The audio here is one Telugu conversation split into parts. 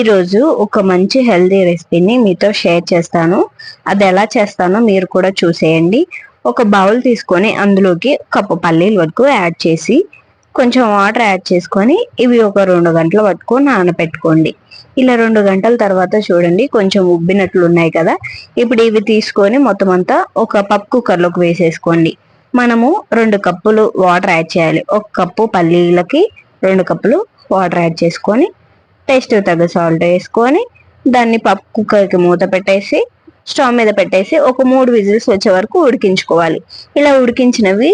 ఈరోజు ఒక మంచి హెల్దీ రెసిపీని మీతో షేర్ చేస్తాను. అది ఎలా చేస్తానో మీరు కూడా చూసేయండి. ఒక బౌల్ తీసుకొని అందులోకి కప్పు పల్లీల వరకు యాడ్ చేసి కొంచెం వాటర్ యాడ్ చేసుకొని ఇవి ఒక రెండు గంటల వరకు నానబెట్టుకోండి ఇలా రెండు గంటల తర్వాత చూడండి కొంచెం ఉబ్బినట్లు ఉన్నాయి కదా. ఇప్పుడు ఇవి తీసుకొని మొత్తం అంతా ఒక పప్పు కుక్కర్లోకి వేసేసుకోండి. మనము రెండు కప్పులు వాటర్ యాడ్ చేయాలి. ఒక కప్పు పల్లీలకి రెండు కప్పులు వాటర్ యాడ్ చేసుకొని టేస్ట్ తగ్గ సాల్ట్ వేసుకొని దాన్ని పప్పు కుక్కర్కి మూత పెట్టేసి స్టవ్ మీద పెట్టేసి ఒక మూడు విజిల్స్ వచ్చే వరకు ఉడికించుకోవాలి. ఇలా ఉడికించినవి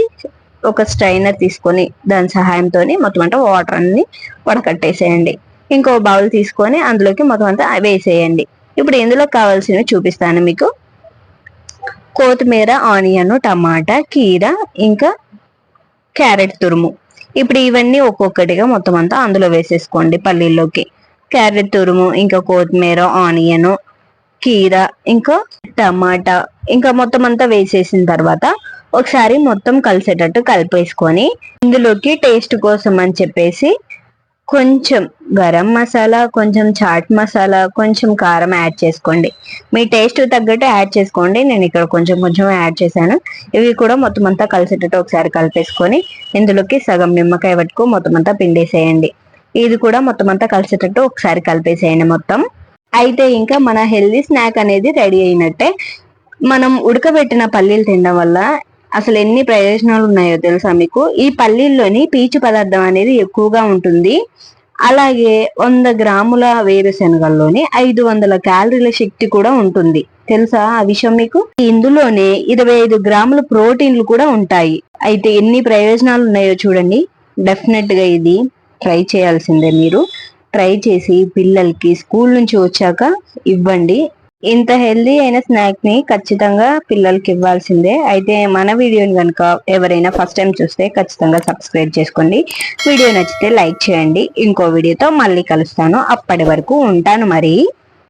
ఒక స్ట్రైనర్ తీసుకొని దాని సహాయంతో మొత్తం అంతా వాటర్ అన్ని వడకట్టేసేయండి. ఇంకో బౌల్ తీసుకొని అందులోకి మొత్తం అంతా వేసేయండి. ఇప్పుడు ఇందులో కావాల్సినవి చూపిస్తాను మీకు. కొత్తిమీర ఆనియన్ టమాటా కీర ఇంకా క్యారెట్ తురుము. ఇప్పుడు ఇవన్నీ ఒక్కొక్కటిగా మొత్తం అంతా అందులో వేసేసుకోండి పల్లీల్లోకి. క్యారెట్ తురుము ఇంకా కొత్తిమీర ఆనియన్ కీర ఇంకా టమాటా ఇంకా మొత్తం అంతా వేసేసిన తర్వాత ఒకసారి మొత్తం కలిసేటట్టు కలిపేసుకొని ఇందులోకి టేస్ట్ కోసం అని చెప్పేసి కొంచెం గరం మసాలా కొంచెం చాట్ మసాలా కొంచెం కారం యాడ్ చేసుకోండి. మీ టేస్ట్ తగ్గట్టు యాడ్ చేసుకోండి. నేను ఇక్కడ కొంచెం కొంచెం యాడ్ చేశాను. ఇవి కూడా మొత్తం అంతా కలిసేటట్టు ఒకసారి కలిపేసుకొని ఇందులోకి సగం నిమ్మకాయ పట్టుకు మొత్తం అంతా పిండేసేయండి. ఇది కూడా మొత్తం అంతా కలిసేటట్టు ఒకసారి కలిపేసేయండి మొత్తం. అయితే ఇంకా మన హెల్దీ స్నాక్ అనేది రెడీ అయినట్టే. మనం ఉడకబెట్టిన పల్లీలు తినడం వల్ల అసలు ఎన్ని ప్రయోజనాలు ఉన్నాయో తెలుసా మీకు? ఈ పల్లీల్లోని పీచు పదార్థం అనేది ఎక్కువగా ఉంటుంది. అలాగే వంద గ్రాముల వేరుశనగల్లోని ఐదు వందల క్యాలరీల శక్తి కూడా ఉంటుంది. తెలుసా ఆ విషయం మీకు? ఇందులోనే ఇరవై ఐదు గ్రాముల ప్రోటీన్లు కూడా ఉంటాయి. అయితే ఎన్ని ప్రయోజనాలు ఉన్నాయో చూడండి. డెఫినెట్గా ఇది ట్రై చేయాల్సిందే మీరు. ట్రై చేసి పిల్లలకి స్కూల్ నుంచి వచ్చాక ఇవ్వండి. ఇంత హెల్దీ అయిన స్నాక్ని ఖచ్చితంగా పిల్లలకి ఇవ్వాల్సిందే. అయితే మన వీడియోని కనుక ఎవరైనా ఫస్ట్ టైం చూస్తే ఖచ్చితంగా సబ్స్క్రైబ్ చేసుకోండి. వీడియో నచ్చితే లైక్ చేయండి. ఇంకో వీడియోతో మళ్ళీ కలుస్తాను. అప్పటి వరకు ఉంటాను మరి.